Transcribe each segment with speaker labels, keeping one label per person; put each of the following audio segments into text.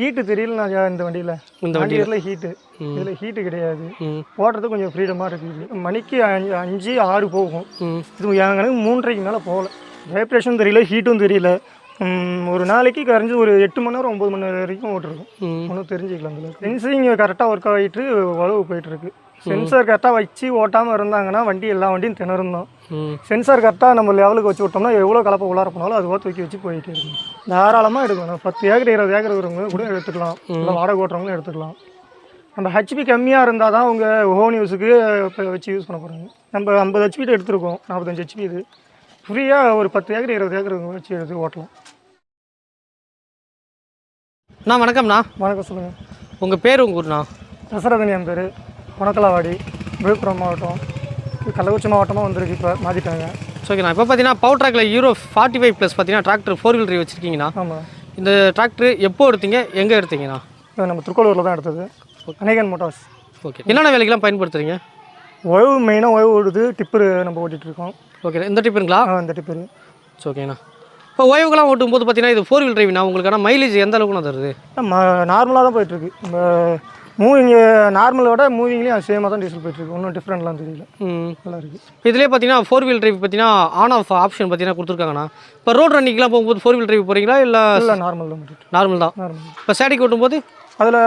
Speaker 1: Heat தெரியல நான் இந்த வண்டியில்.
Speaker 2: இந்த வண்டியில்?
Speaker 1: ஹீட்டு இதில் ஹீட்டு கிடையாது. ஓட்டுறது கொஞ்சம் ஃப்ரீடமாக இருக்குது மணிக்கு அஞ்சு அஞ்சு ஆறு போகும். இது என் கணக்கு மூன்றரைக்கு மேலே போகல. வைப்ரேஷன் தெரியல ஹீட்டும் தெரியல. ஒரு நாளைக்கு கரைஞ்சி ஒரு எட்டு மணி நேரம் ஒம்பது மணி நேரம் வரைக்கும் ஓட்டிருக்கும். ஒன்றும் தெரிஞ்சுக்கலாம் அதில் சென்சிங் கரெக்டாக ஒர்க் ஆகிட்டு உழவு போயிட்டுருக்கு சென்சார் கரெக்டாக வச்சு ஓட்டாமல் இருந்தாங்கன்னா வண்டி எல்லா வண்டியும் திணறும் தான்
Speaker 2: ம்.
Speaker 1: சென்சார் கரெக்டாக நம்ம லெவலுக்கு வச்சு விட்டோம்னா எவ்வளோ கலப்பை உள்ளார போனாலும் அது தூக்கி வச்சு போயிட்டே இருக்கும். தாராளமாக எடுக்கணும் பத்து ஏக்கர் இருபது ஏக்கர் இருக்கிறவங்க கூட எடுத்துக்கலாம். இல்லை வாடகை ஓட்டுறவங்களும் எடுத்துக்கலாம். நம்ம ஹெச்பி கம்மியாக இருந்தால் தான் உங்கள் ஹோம் யூஸுக்கு இப்போ வச்சு யூஸ் பண்ண போகிறாங்க நம்ம ஐம்பது ஹெச்பி எடுத்திருக்கோம். நாற்பத்தஞ்சு ஹெச்பி இது. ஃப்ரீயாக ஒரு பத்து ஏக்கர் இருபது ஏக்கர் வச்சு எடுத்து ஓட்டலாம்.
Speaker 2: அண்ணா வணக்கம்ண்ணா.
Speaker 1: வணக்கம் சொல்லுங்கள்
Speaker 2: உங்கள் பேர் உங்கள் ஊர்ண்ணா?
Speaker 1: தசரதன் என் பேர் குணக்கலாவாடி விழுப்புரம் மாவட்டம் கள்ளக்குறிச்சி மாவட்டமாக வந்திருக்கு இப்போ மாற்றிட்டாங்க
Speaker 2: ஓகேண்ணா இப்போ பார்த்தீங்கன்னா பவர் ட்ராக்கில் யூரோ ஃபார்ட்டி ஃபைவ் ப்ளஸ் பார்த்தீங்கன்னா டிராக்டர் ஃபோர் வீல் டிரைவ் வச்சுருக்கீங்கண்ணா
Speaker 1: ஆமாம்
Speaker 2: இந்த டிராக்டர் எப்போ எடுத்தீங்க எங்கே எடுத்தீங்கண்ணா
Speaker 1: நம்ம திருக்கோளூரில் தான் எடுத்தது. அநேகன் மோட்டார்ஸ்
Speaker 2: ஓகே என்னென்ன வேலைக்கெல்லாம் பயன்படுத்துறீங்க?
Speaker 1: உழவு மெயினாக உழவு ஓடுது டிப்பரு நம்ம ஓட்டிகிட்டு இருக்கோம்
Speaker 2: ஓகே இந்த டிப்புங்களா
Speaker 1: ஆ, இந்த டிப்பரு
Speaker 2: ஓகேண்ணா இப்போ ஓய்வுகளாம் ஓட்டும் போது பார்த்தீங்கன்னா இது ஃபோர் வீல் டிரைவ்னா உங்களுக்கான மைலேஜ் எந்த அளவுக்குண்ணா தருது?
Speaker 1: நார்மலாக தான் போயிட்டுருக்கு. நம்ம மூவிங் நார்மலோட மூவிங்லேயும் சேமாக தான் டீசல் போயிட்டுருக்கு ஒன்றும் டிஃப்ரெண்ட்லாம் தெரியல.
Speaker 2: ம்.
Speaker 1: நல்லா இருக்குது
Speaker 2: இதுலேயே பார்த்தீங்கன்னா ஃபோர் வீல் டிரைவ் பார்த்தீங்கன்னா ஆன் ஆஃப் ஆப்ஷன் பார்த்தீங்கன்னா கொடுத்துருக்காங்கண்ணா. இப்போ ரோட் ரன்னிங்லாம் போகும்போது ஃபோர் வீல் டிரைவ் போகிறீங்களா இல்லை
Speaker 1: இல்லை நார்மல் தான்
Speaker 2: நார்மல் தான்.
Speaker 1: நார்மல்
Speaker 2: இப்போ ஸ்டாடிக் ஓட்டும்போது?
Speaker 1: அதில்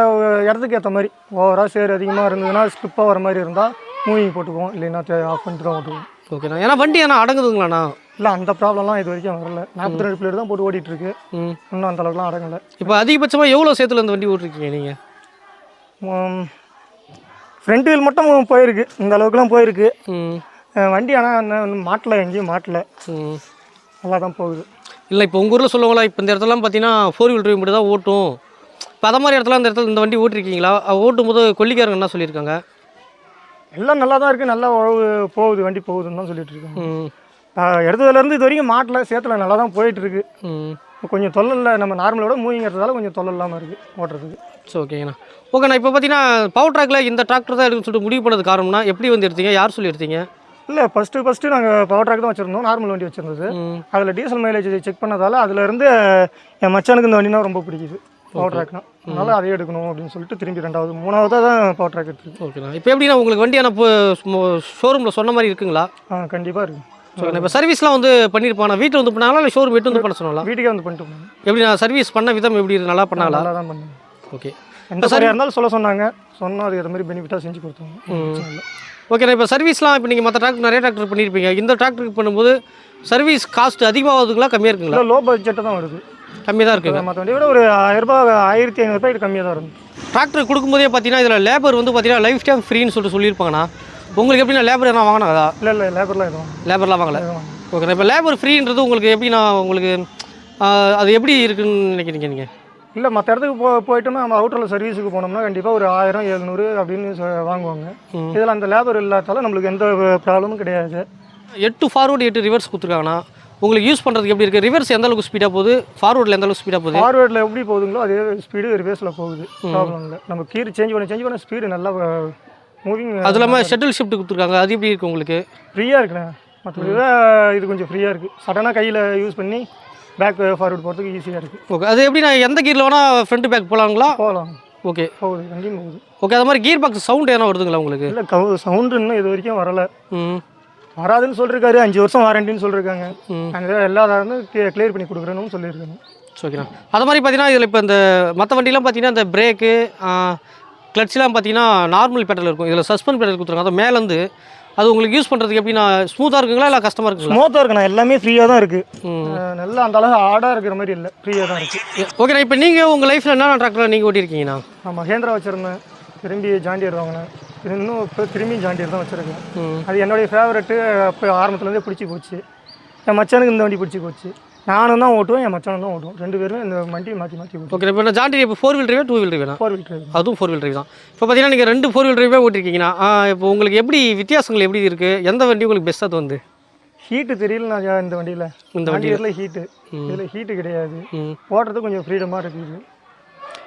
Speaker 1: இடத்துக்கு ஏற்ற மாதிரி. ஓவராக சேர் அதிகமாக இருந்ததுன்னா ஸ்லிப்பாக வர மாதிரி இருந்தால் மூவிங் போட்டுக்குவோம். இல்லைன்னா ஆஃப் பண்ணிட்டு தான் ஓட்டுவோம்.
Speaker 2: ஓகேண்ணா ஏன்னா வண்டி ஏன்னா அடங்குதுங்களாண்ணா?
Speaker 1: இல்லை அந்த ப்ராப்ளம்லாம் இது வரைக்கும் வரல. நாற்பத்தி ரெண்டு பிளேட் தான் போட்டு ஓட்டிகிட்டு இருக்கு.
Speaker 2: ம்.
Speaker 1: இன்னும் அந்த அளவுக்குலாம் அடங்கலை.
Speaker 2: இப்போ அதிகபட்சமாக எவ்வளோ சேத்துல இந்த வண்டி ஓட்டிருக்கீங்க நீங்கள்
Speaker 1: ஃப்ரண்ட் வீல் மட்டும் போயிருக்கு. இந்த அளவுக்குலாம் போயிருக்கு. வண்டி ஆனால் மாட்டல எங்கேயும் மாட்டல. நல்லா தான் போகுது.
Speaker 2: இல்லை இப்போ உங்கள் ஊரில் சொல்லுவாங்களா இப்போ இந்த இடத்துலலாம் பார்த்தீங்கன்னா ஃபோர் வீல் டிரைவ் மட்டும் தான் ஓட்டும். இப்போ அதை மாதிரி இடத்துல அந்த இடத்துல இந்த வண்டி ஓட்டிருக்கீங்களா? ஓட்டும் போது கொல்லிக்காரங்க என்ன சொல்லியிருக்காங்க?
Speaker 1: எல்லாம் நல்லா தான் இருக்குது நல்லா உழவு போகுது வண்டி போகுதுன்னு தான் சொல்லிட்டு இருக்காங்க. எடுத்ததுலேருந்து இது வரைக்கும் மாட்டல. சேத்துல நல்லா தான் போயிட்டு இருக்கு.
Speaker 2: ம்
Speaker 1: கொஞ்சம் தொல்லை நம்ம நார்மலோட மூவிங் எடுத்ததால கொஞ்சம் தொல்லை இல்லாமல் இருக்குது ஓட்டுறதுக்கு.
Speaker 2: சரி ஓகேங்கண்ணா ஓகேண்ணா இப்போ பார்த்தீங்கன்னா பவர் ட்ராக்கில் இந்த டிராக்டர் தான் எடுக்கணும்னு சொல்லிட்டு முடிவு பண்ணது காரணம்னா எப்படி வந்து எடுத்தீங்க? யார் சொல்லி எடுத்தீங்க
Speaker 1: இல்லை ஃபஸ்ட்டு ஃபஸ்ட்டு நாங்கள் பவர் ட்ராக் தான் வச்சுருந்தோம் நார்மல் வண்டி வச்சுருந்தது. அதில் டீசல் மைலேஜ் செக் பண்ணதால அதுலேருந்து என் மச்சானுக்கு இந்த வண்டினா ரொம்ப பிடிக்குது பவர் ட்ராக்னா அதனால அதே எடுக்கணும் அப்படின்னு சொல்லிட்டு திரும்பி ரெண்டாவது மூணாவதாக தான் பவர் ட்ராக் எடுத்துருக்கு
Speaker 2: ஓகேண்ணா இப்போ எப்படிண்ணா உங்களுக்கு வண்டி ஆனால் ஷோரூமில் சொன்ன மாதிரி இருக்குங்களா?
Speaker 1: ஆ கண்டிப்பாக இருக்குது
Speaker 2: இப்போ சர்வீஸ்லாம் வந்து பண்ணியிருப்பாங்க வீட்டில் வந்து பண்ணாங்களா இல்லை ஷோரூம் எட்டு வந்து பண்ண சொன்னாங்களா
Speaker 1: வீட்டுக்கே வந்து பண்ணிட்டு
Speaker 2: எப்படி நான் சர்வீஸ் பண்ண விதம் எப்படி? நல்லா பண்ணாங்களா?
Speaker 1: நல்லா தான் பண்ணாங்க
Speaker 2: ஓகே
Speaker 1: எந்த சரியாக இருந்தாலும் சொல்ல சொன்னாங்க. சொன்னால் அதுக்கு ஏற்ற மாதிரி பெனிஃபிட்டாக செஞ்சு கொடுத்தாங்க இல்லை.
Speaker 2: ஓகேண்ணா இப்போ சர்வீஸ்லாம் இப்போ நீங்கள் மற்ற டிராக்டர் நிறைய டிராக்டர் பண்ணியிருப்பீங்க இந்த டிராக்டருக்கு பண்ணும்போது சர்வீஸ் காஸ்ட் அதிகமாகுதுங்களா கம்மியாக இருக்குங்களா?
Speaker 1: லோ பட்ஜெட்டு தான் வருது.
Speaker 2: கம்மியாக தான் இருக்குங்க.
Speaker 1: மற்ற வண்டியை விட ஒரு ஆயிரரூபா ஆயிரத்தி ஐநூறுபா இது கம்மியாக தான் வரும்
Speaker 2: டிராக்டர் கொடுக்கும்போதே பார்த்தீங்கன்னா இதில் லேபர் வந்து பார்த்தீங்கன்னா லைஃப் டைம் ஃப்ரீன்னு சொல்லிட்டு சொல்லியிருப்பாங்கண்ணா. உங்களுக்கு எப்படின்னா லேபர் எதனா வாங்கினாதா
Speaker 1: இல்லை இல்லை லேபர்லாம் எதுவும்
Speaker 2: லேபர்லாம் வாங்கல? ஓகேண்ணா இப்போ லேபர் ஃப்ரீன்றது உங்களுக்கு எப்படிண்ணா உங்களுக்கு ஆஹ், அது எப்படி இருக்குன்னு நினைக்கிறீங்க நீங்கள்
Speaker 1: இல்லை மற்ற இடத்துக்கு போ போயிட்டோம்னா நம்ம அவுட்டரில் சர்வீஸுக்கு போனோம்னா கண்டிப்பாக ஒரு ஆயிரம் எழுநூறு அப்படின்னு வாங்குவாங்க. இதில் அந்த லேபர் இல்லாதால நம்மளுக்கு எந்த ப்ராப்ளமும் கிடையாது.
Speaker 2: எட்டு ஃபார்வர்டு எட்டு ரிவர்ஸ் கொடுத்துருக்காங்கண்ணா. உங்களுக்கு யூஸ் பண்ணுறதுக்கு எப்படி இருக்குது ரிவர்ஸ் எந்த அளவுக்கு ஸ்பீடாக போகுது? ஃபார்வர்டில் எந்த அளவுக்கு ஸ்பீடாக போகுது?
Speaker 1: ஃபார்வேர்டில் எப்படி போகுதுங்களோ அதே ஸ்பீடு ரிவேஸில் போகுது. ப்ராப்ளம் இல்லை. நம்ம கீர் சேஞ்ச் பண்ணி சேஞ்ச் பண்ண ஸ்பீடு நல்லா மூவிங்
Speaker 2: அது இல்லாமல் ஷட்டில் ஷிஃப்ட் கொடுத்துருக்காங்க. அது எப்படி இருக்குது உங்களுக்கு?
Speaker 1: ஃப்ரீயாக இருக்குண்ணே. மற்றபடி இது கொஞ்சம் ஃப்ரீயாக இருக்குது சடனாக கையில் யூஸ் பண்ணி பேக் ஃபார்வர்ட் போகிறதுக்கு ஈஸியாக இருக்குது
Speaker 2: ஓகே அது எப்படி நான் எந்த கீரில் வேணால் ஃப்ரண்ட் பேக் போகலாங்களா
Speaker 1: போகலாம்.
Speaker 2: ஓகே
Speaker 1: போகுது. வண்டியும் போகுது.
Speaker 2: ஓகே அது மாதிரி கீர் பாக்ஸ் சவுண்ட் எதனா வருதுங்களா உங்களுக்கு?
Speaker 1: இல்லை கவு சவுண்டு இன்னும் இது வரைக்கும் வரலை.
Speaker 2: ம்.
Speaker 1: வராதுன்னு சொல்லியிருக்காரு அஞ்சு வருஷம் வாரண்டின்னு சொல்லியிருக்காங்க நாங்கள் எல்லா கிளியர் பண்ணி கொடுக்குறேன்னு சொல்லியிருக்காங்க
Speaker 2: ஓகேண்ணா அது மாதிரி பார்த்தீங்கன்னா இதில் இப்போ இந்த மற்ற வண்டிலாம் பார்த்தீங்கன்னா இந்த பிரேக்கு கிளட்ச்லாம் பார்த்தீங்கன்னா நார்மல் பேட்டல் இருக்கும். இதில் சஸ்பெண்ட் பேட்டல் கொடுத்துருக்காங்க. அது மேலேருந்து அது உங்களுக்கு யூஸ் பண்ணுறதுக்கு எப்படின்னா ஸ்மூத்தாக இருக்குங்களா இல்லை கஷ்டமாக இருக்குங்களா?
Speaker 1: ஸ்மூத்தாக இருக்குண்ணா. எல்லாமே ஃப்ரீயாக தான் இருக்குது நல்லா அந்த அளவு ஹார்டாக இருக்கிற மாதிரி இல்லை. ஃப்ரீயாக தான் இருக்குது
Speaker 2: ஓகேண்ணா இப்போ நீங்கள் உங்கள் லைஃப்பில் என்னென்ன டிராக்டர் நீங்கள் ஓட்டியிருக்கீங்கண்ணா
Speaker 1: நான் மகேந்திரா வச்சுருந்தேன். திரும்பி ஜாண்டியர் வாங்கினேன் இன்னும் இப்போ திரும்பி ஜாண்டியர் தான் வச்சுருக்கேன். அது என்னுடைய ஃபேவரெட்டு அப்போ ஆரம்பத்துலேருந்தே பிடிச்சி போச்சு. என் மச்சானுக்கு இந்த வண்டி பிடிச்சி போச்சு. நானும் தான் ஓட்டுவேன் என் மச்சானும் தான் ஓட்டுவோம். ரெண்டு பேருமே இந்த வண்டி மாற்றி மாற்றி ஓட்டுவோம்.
Speaker 2: ஓகே இப்போ நான் ஜாண்டி இப்போ ஃபோர் வீல் டிரைவா டூ வீல் டிரைவா
Speaker 1: ஃபோர் வீல் டிரைவ்
Speaker 2: அதுவும் ஃபோர் வீல் டிரைவ் தான். இப்போ பார்த்தீங்கன்னா நீங்கள் ரெண்டு ஃபோர் வீல் டிரைவே ஓட்டிருக்கீங்கன்னா இப்போ உங்களுக்கு எப்படி வித்தியாசங்கள் எப்படி இருக்குது எந்த வண்டி உங்களுக்கு பெஸ்ட்டாக வந்து
Speaker 1: ஹீட்டு தெரியல நான் இந்த வண்டியில்.
Speaker 2: இந்த
Speaker 1: வண்டியில்? ஹீட்டு இதில் ஹீட்டு கிடையாது. ஓட்டுறது கொஞ்சம் ஃப்ரீடமாக இருக்குது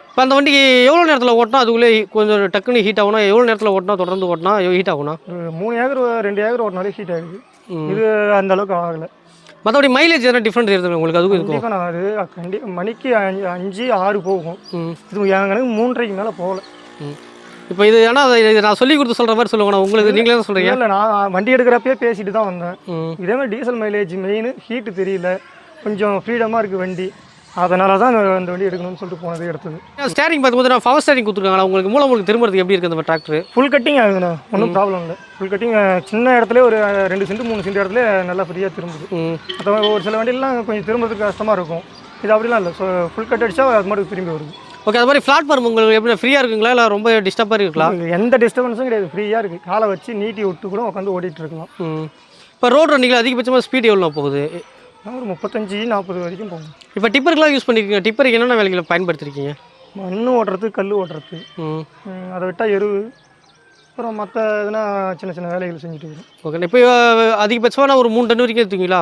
Speaker 2: இப்போ அந்த வண்டிக்கு எவ்வளோ நேரத்தில் ஓட்டினா அதுக்குள்ளே கொஞ்சம் டக்குன்னு ஹீட் ஆகுனா எவ்வளோ நேரத்தில் ஓட்டினா தொடர்ந்து ஓட்டினா ஹீட்
Speaker 1: ஒரு மூணு ஏக்கர் ரெண்டு ஏக்கர் ஓட்டினாலே ஹீட் ஆகிடுது
Speaker 2: ம்.
Speaker 1: இது அந்த அளவுக்கு ஆகலை.
Speaker 2: மற்றபடி மைலேஜ் எதனா டிஃப்ரெண்ட் இருக்குது உங்களுக்கு? அதுவும் இருக்கும்
Speaker 1: நான் அது கண்டி மணிக்கு அஞ்சு அஞ்சு ஆறு போகும். இது எனக்கு மூன்றரைக்கு மேலே போகல.
Speaker 2: இப்போ இது ஏன்னா இது நான் சொல்லி கொடுத்து சொல்கிற மாதிரி சொல்லுவேண்ணா உங்களுக்கு நீங்களே தான் சொல்கிறீங்க
Speaker 1: இல்லை நான் வண்டி எடுக்கிறப்பயே பேசிட்டு தான் வந்தேன். இதே மாதிரி டீசல் மைலேஜ் மெயின் ஹீட்டு தெரியல. கொஞ்சம் ஃப்ரீடமாக இருக்குது வண்டி. அதனால தான் அந்த வண்டி எடுக்கணும்னு சொல்லிட்டு போனது எடுத்தது.
Speaker 2: ஸ்டேரிங் பார்க்கும்போது நான் பவர் ஸ்டேரிங் கொடுத்துருக்காங்களா? உங்களுக்கு மூலம் உங்களுக்கு திரும்புறதுக்கு எப்படி இருக்குது அந்த டிராக்டர்
Speaker 1: ஃபுல் கட்டிங் ஆகுதுண்ணா. ஒன்றும் ப்ராப்ளம் இல்லை. ஃபுல் கட்டிங் சின்ன இடத்துல ஒரு ரெண்டு சென்ட் மூணு சென்ட் இடத்துல நல்லா ஃப்ரீயாக திரும்புது. மற்ற ஒரு சில வண்டியெல்லாம் கொஞ்சம் திரும்புறதுக்கு கஷ்டமாக இருக்கும். இது அப்படிலாம் இல்லை. ஸோ ஃபுல் கட் அடிச்சா அது மட்டும் திரும்பி வருது.
Speaker 2: ஓகே அது மாதிரி பிளாட்ஃபார்ம் உங்களுக்கு எப்படி ஃப்ரீயாக இருக்குங்களா? இல்லை ரொம்ப டிஸ்டர்பாக இருக்கலாம்
Speaker 1: எந்த டிஸ்டர்பன்ஸும் கிடையாது. ஃப்ரீயாக இருக்குது காலை வச்சு நீட்டி விட்டு கூட உட்காந்து ஓடிட்டு இருக்கலாம்.
Speaker 2: இப்போ ரோட் ரன்னிங்கில் அதிகபட்சமாக ஸ்பீட் எவ்வளோ போகுது?
Speaker 1: ஒரு முப்பத்தஞ்சு நாற்பது வரைக்கும் போகும்
Speaker 2: இப்போ டிப்பருக்குலாம் யூஸ் பண்ணிருக்கீங்க. டிப்பருக்கு என்னென்ன வேலைகளை பயன்படுத்திருக்கீங்க?
Speaker 1: மண் ஓட்டுறது கல் ஓட்டுறது.
Speaker 2: ம்,
Speaker 1: அதை விட்டால் எரு அப்புறம் மற்ற எதுனா சின்ன சின்ன வேலைகள் செஞ்சுட்டு வரும்
Speaker 2: ஓகே இப்போ அதிகபட்சமாக ஒரு மூணு டன் வரைக்கும் எடுத்துங்களா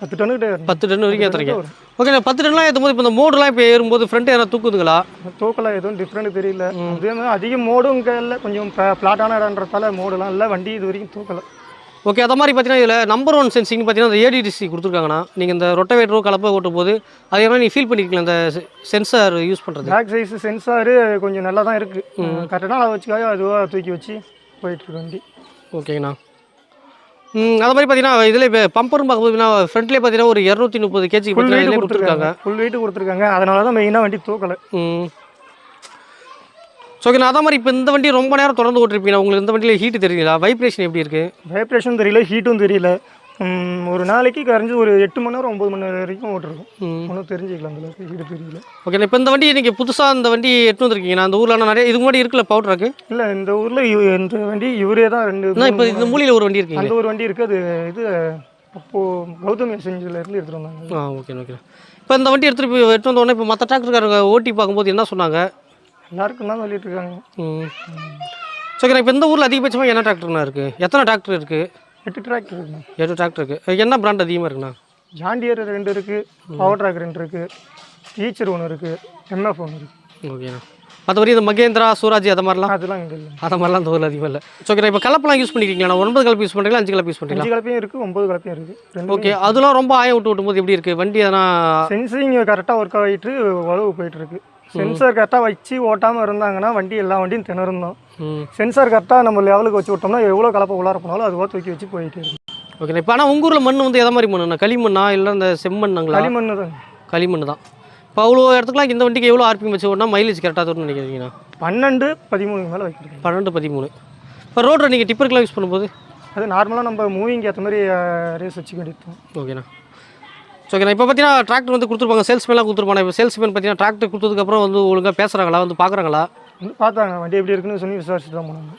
Speaker 1: பத்து டன்னுக்கிட்ட
Speaker 2: பத்து டன் வரைக்கும் ஏற்றுறீங்க. ஓகே பத்து டன்லாம் ஏற்றும் போது இப்போ இந்த மோடுலாம் இப்போ ஏறும்போது ஃப்ரண்ட் எதனா தூக்குதுங்களா?
Speaker 1: தூக்கலாம் எதுவும் டிஃப்ரெண்ட் தெரியல. அதே மாதிரி அதிக மோடும் இங்கே இல்லை. கொஞ்சம் ஃப்ளாட்டான இடன்றதால மோடுலாம் இல்லை. வண்டி இது வரைக்கும் தூக்கலை.
Speaker 2: ஓகே அதை மாதிரி பார்த்தீங்கன்னா இதில் நம்பர் ஒன் சென்சிங் பார்த்தீங்கன்னா அந்த ஏடிடிசி கொடுத்துருக்காங்கண்ணா. நீங்கள் இந்த ரொட்டவேட்டரோ கலப்பை ஓட்டும் போது அது எல்லாம் நீ ஃபீல் பண்ணிருக்கீங்களா அந்த சென்சார் யூஸ் பண்ணுறது
Speaker 1: பேக் சைஸ் சென்சாரு கொஞ்சம் நல்லா தான் இருக்குது கரெக்டாக அதை வச்சுக்காக அதுவாக தூக்கி வச்சு போயிட்டுருக்கு வண்டி.
Speaker 2: ஓகேங்கண்ணா அது மாதிரி பார்த்தீங்கன்னா இதில் இப்போ பம்பரும் பார்க்கும்போது ஃப்ரண்ட்லேயே பார்த்தீங்கன்னா ஒரு இரநூத்தி முப்பது கேஜி
Speaker 1: ஃபுல் வெயிட் கொடுத்துருக்காங்க. ஃபுல் வெயிட் கொடுத்துருக்காங்க. அதனால தான் மெயினாக வண்டி தூக்கலை.
Speaker 2: ம். ஸோ ஓகே அதே மாதிரி இப்போ இந்த வண்டி ரொம்ப நேரம் தொடர்ந்து ஓட்டிருப்பீங்க. உங்களுக்கு இந்த வண்டியில் ஹீட் தெரியுங்களா வைப்ரேஷன் எப்படி இருக்குது
Speaker 1: வைப்ரேஷன் தெரியல ஹீட்டும் தெரியல. ஒரு நாளைக்கு கரைஞ்சி ஒரு எட்டு மணி நேரம் ஒம்பது மணி நேரம் வரைக்கும் ஓட்டிருக்கும். ஒன்றும் தெரிஞ்சுக்கலாம் அந்த ஹீட்டு தெரியல.
Speaker 2: ஓகே இப்போ இந்த வண்டி நீங்கள் புதுசாக இந்த வண்டி எடுத்து வந்திருக்கீங்க. நான் அந்த ஊரில் நிறைய இதுக்கு முன்னாடி இருக்குல்ல பவுடர் ட்ராக்கு
Speaker 1: இல்லை இந்த ஊரில் இந்த வண்டி இவரே தான் ரெண்டு
Speaker 2: இப்போ இந்த மூலையில் ஒரு வண்டி இருக்கீங்க
Speaker 1: அந்த ஒரு வண்டி இருக்குது அது இது அப்போது கௌதம் எசெஞ்சில் இருந்து எடுத்துகிட்டு வந்தாங்க.
Speaker 2: ஆ ஓகே ஓகே இப்போ இந்த வண்டி எடுத்துகிட்டு போய் எடுத்து வந்த உடனே இப்போ மற்ற டிராக்டர்காரங்க ஓட்டி பார்க்கும்போது என்ன சொன்னாங்க?
Speaker 1: எல்லாருக்கும் தான் சொல்லிட்டு இருக்காங்க
Speaker 2: ம் ஓகே இப்போ இந்த ஊரில் அதிகபட்சமாக என்ன டிராக்டர்னா இருக்குது எத்தனை டிராக்டர் இருக்குது
Speaker 1: எட்டு ட்ராக் இருக்குங்க
Speaker 2: எட்டு டிராக்டர் இருக்குது என்ன பிராண்ட் அதிகமாக இருக்குண்ணா?
Speaker 1: ஜாண்டியர் ரெண்டு இருக்குது பவர் ட்ராக் ரெண்டு இருக்குது டீச்சர் ஒன்று இருக்குது எம்எஃப் ஒன்று இருக்குது
Speaker 2: ஓகேண்ணா. மற்றபடி இந்த மகேந்திரா சூராஜ் அதை மாதிரிலாம்?
Speaker 1: அதெல்லாம் இங்கே இல்லை.
Speaker 2: அதை மாதிரிலாம் இந்த ஊரில் அதிகமாக இல்லை. ஸோ ஓகே இப்போ கலப்பெல்லாம் யூஸ் பண்ணிருக்கீங்களா ஒன்பது கலப்பு யூஸ் பண்ணுறீங்களா அஞ்சு கலப்பு யூஸ் பண்ணுறீங்களா
Speaker 1: அஞ்சு கலப்பையும் இருக்குது ஒம்பது கலப்பையும் இருக்குது
Speaker 2: ஓகே அதெல்லாம் ரொம்ப ஆயம் விட்டு விட்டும்போது எப்படி இருக்குது வண்டி எதனா
Speaker 1: சென்சிங் கரெக்டாக ஒர்க் ஆகிட்டு உழவு போயிட்டு இருக்கு. சென்சார் கரெக்டாக வச்சு ஓட்டாமல் இருந்தாங்கன்னா வண்டி எல்லா வண்டியும் திணறுந்தோம் சென்சார் கரெக்டாக நம்ம லெவலுக்கு வச்சு விட்டோம்னா எவ்வளோ கலப்பை உள்ளார போனாலும் அதுவாக தூக்கி வச்சு போயிட்டே இருக்கும்.
Speaker 2: ஓகே இப்போ ஆனால் உங்கள் ஊரில் மண் வந்து எதை மாதிரி மண்ணுண்ணா? களிமண்ணா இல்லை இந்த செம்மண்ணுங்களா?
Speaker 1: களிமண் தான்
Speaker 2: களிமண் தான் இப்போ அவ்வளோ இடத்துக்குலாம் இந்த வண்டிக்கு எவ்வளோ ஆர்பிஎம் வச்சு ஓட்டினா மைலேஜ் கரெக்டாக வரும்னு நினைக்கிறீங்கண்ணா?
Speaker 1: பன்னெண்டு பதிமூணுக்கு மேலே வைக்கிறது
Speaker 2: பன்னெண்டு பதிமூணு. இப்போ ரோட்டில் நீங்கள் டிப்பருக்குலாம் யூஸ் பண்ணும்போது?
Speaker 1: அது நார்மலாக நம்ம மூவிங்க்கு ஏற்ற மாதிரி ரேஸ் வச்சுக்க வேண்டியது
Speaker 2: ஓகேண்ணா ஓகேண்ணா இப்போ பார்த்தீங்கன்னா டிராக்டர் வந்து கொடுத்துருப்பாங்க. சேல்ஸ்மேன்லாம் கொடுத்துருப்பாங்க. இப்போ சேல்ஸ்மேன் பார்த்தீங்கன்னா டிராக்டர் கொடுத்ததுக்கப்புறம் வந்து ஒழுங்காக பேசுகிறாங்களா வந்து பார்க்குறாங்களா
Speaker 1: வந்து பார்த்தாங்க. வண்டி எப்படி இருக்குன்னு சொல்லி விசாரிச்சுட்டு தான் போனாங்க.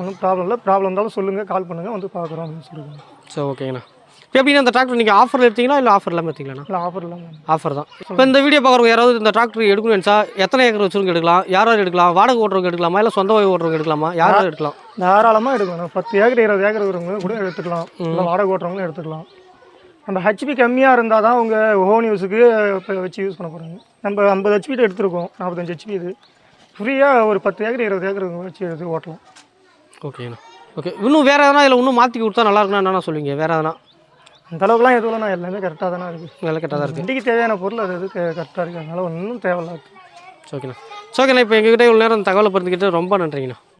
Speaker 1: ஒன்றும் ப்ராப்ளம் இல்லை. ப்ராப்ளம் இருந்தாலும் சொல்லுங்கள் கால் பண்ணுங்கள் வந்து பார்க்குறோம் அப்படின்னு சொல்லுவாங்க
Speaker 2: சரி ஓகேங்கண்ணா இப்போ எப்படின்னா அந்த டிராக்டர் நீங்கள் ஆஃபரில் எடுத்தீங்களா? இல்லை ஆஃபர் இல்லாமல் எடுத்தீங்களாண்ணா?
Speaker 1: இல்லை ஆஃபர் இல்லாமல்
Speaker 2: ஆஃபர் தான். இப்போ இந்த வீடியோ பார்க்குறவங்க யாராவது இந்த டிராக்டர் எடுக்கணும்னு நினச்சா எத்தனை ஏக்கர் வச்சுருங்க எடுக்கலாம்? யார் யார் எடுக்கலாம்? வாடகை ஓட்டுறவங்க எடுக்கலாமா? இல்லை சொந்த ஓட்டுறவங்க எடுக்கலாமா? யார் யார் எடுக்கலாம்?
Speaker 1: தாராளமாக எடுக்கணும் பத்து ஏக்கர் இருபது ஏக்கர் இருக்கிறவங்க கூட எடுத்துக்கலாம். இல்லை வாடகை ஓட்டுறவங்களும் எடுத்துக்கலாம். நம்ம ஹெச்பி கம்மியாக இருந்தால் தான் உங்கள் ஹோன் யூஸுக்கு இப்போ வச்சு யூஸ் பண்ண போகிறாங்க நம்ம ஐம்பது ஹெச்பி எடுத்திருக்கோம். நாற்பத்தஞ்சு ஹெச்பி இது. ஃப்ரீயாக ஒரு பத்து ஏக்கர் இருபது ஏக்கர் வச்சு எடுத்து ஓட்டலாம்.
Speaker 2: ஓகேண்ணா ஓகே இன்னும் வேறு எதனா இதில் இன்னும் மாற்றி கொடுத்தா நல்லா இருக்குன்னா என்னண்ணா சொல்லுவீங்க? வேறு எதனா?
Speaker 1: அந்த அளவுக்குலாம் எதுவும் நான் எல்லாமே கரெக்டாக தானே இருக்குது
Speaker 2: வேலை கரெக்டாக தான் இருக்குது
Speaker 1: வண்டிக்கு தேவையான பொருள் அது இது கரெக்டாக இருக்குது அதனால ஒன்றும் தேவையில்ல
Speaker 2: ஓகேண்ணா ஓகேண்ணா இப்போ எங்ககிட்ட இவ்வளோ நேரம் தகவலை பகிர்ந்துக்கிட்டு ரொம்ப நன்றிங்கண்ணா.